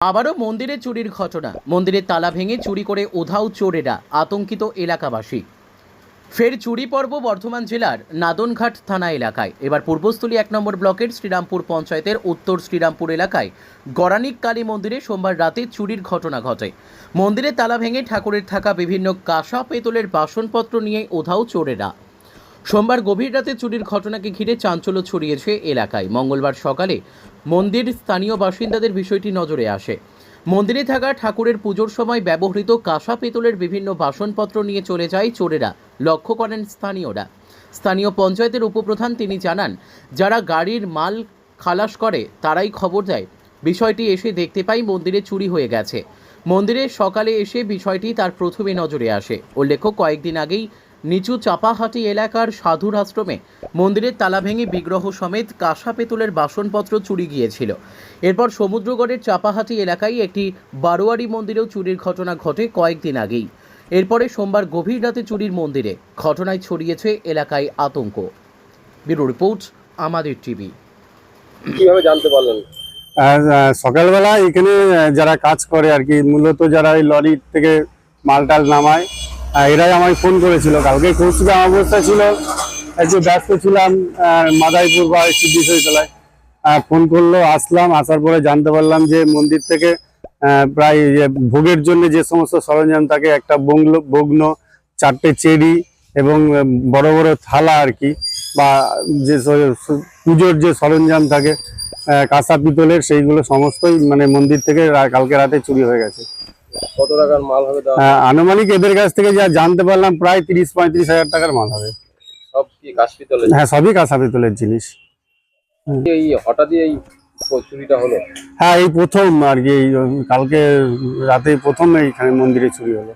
আবারও মন্দিরে চুরির ঘটনা। মন্দিরের তালা ভেঙে চুরি করে ওধাও চোরেরা, আতঙ্কিত এলাকাবাসী। ফের চুরি পর্ব বর্ধমান জেলার নাদনঘাট থানা এলাকায়। এবার পূর্বস্থলী এক নম্বর ব্লকের শ্রীরামপুর পঞ্চায়েতের উত্তর শ্রীরামপুর এলাকায় গরানিক কালী মন্দিরে সোমবার রাতে চুরির ঘটনা ঘটে। মন্দিরে তালা ভেঙে ঠাকুরের থাকা বিভিন্ন কাঁসা, পেতলের বাসনপত্র নিয়ে উধাও চোরেরা। সোমবার গভীর রাতে চুরির ঘটনাকে ঘিরে চাঞ্চল্য ছড়িয়েছে এলাকায়। মঙ্গলবার সকালে মন্দির স্থানীয় বাসিন্দাদের বিষয়টি নজরে আসে। মন্দিরে থাকা ঠাকুরের পুজোর সময় ব্যবহৃত কাঁসা পেতলের বিভিন্ন বাসনপত্র নিয়ে চলে যায় চোরেরা, লক্ষ্য করেন স্থানীয়রা। স্থানীয় পঞ্চায়েতের উপপ্রধান তিনি জানান, যারা গাড়ির মাল খালাস করে তারাই খবর দেয়। বিষয়টি এসে দেখতে পাই মন্দিরে চুরি হয়ে গেছে। মন্দিরে সকালে এসে বিষয়টি তার প্রথমে নজরে আসে। উল্লেখ্য, কয়েকদিন আগেই নিচু চাপাহাটি এলাকার সাধুর আশ্রমে মন্দিরের তালা ভেঙে বিগ্রহ সমেত কাঁসা পেতলের বাসনপত্র চুরি গিয়েছিল। এরপর সমুদ্রগড়ের চাপাহাটি এলাকায় একটি বারোয়ারি মন্দিরেও চুরির ঘটনা ঘটে কয়েকদিন আগেই। এরপরে সোমবার গভীর রাতে চুরির মন্দিরে ঘটনায় ছড়িয়েছে এলাকায় আতঙ্ক। ব্যুরো রিপোর্ট আমাদের টিভি। কীভাবে জানতে পারলেন? আহ, সকালবেলা এখানে যারা কাজ করে আর কি মূলত যারা এই লরি থেকে মাল টাল নামায় এরাই আমায় ফোন করেছিল। কালকে কৌশিক অবস্থা ছিল একটু ব্যস্ত ছিলাম মাদাইপুর বা আহ, ফোন করল আসলাম আসার পরে জানতে পারলাম যে মন্দির থেকে প্রায় ভোগের জন্য যে সমস্ত সরঞ্জাম থাকে একটা বংলো বগ্ন চারটে চেরি এবং বড় বড় থালা আর কি বা যে পুজোর যে সরঞ্জাম থাকে কাঁসা পিতলের সেইগুলো সমস্তই মানে মন্দির থেকে কালকে রাতে চুরি হয়ে গেছে। কত টাকার মাল হবে আনুমানিক এদের কাছ থেকে যা জানতে পারলাম প্রায় তিরিশ পঁয়ত্রিশ হাজার টাকার মাল হবে। সব কি কাশ হ্যাঁ সবই কাঁসা পিতলের জিনিস। এই হঠাৎই এই চুরিটা হলো? হ্যাঁ এই প্রথম আর কি এই কালকে রাতে প্রথম এইখানে মন্দিরে চুরি হলো।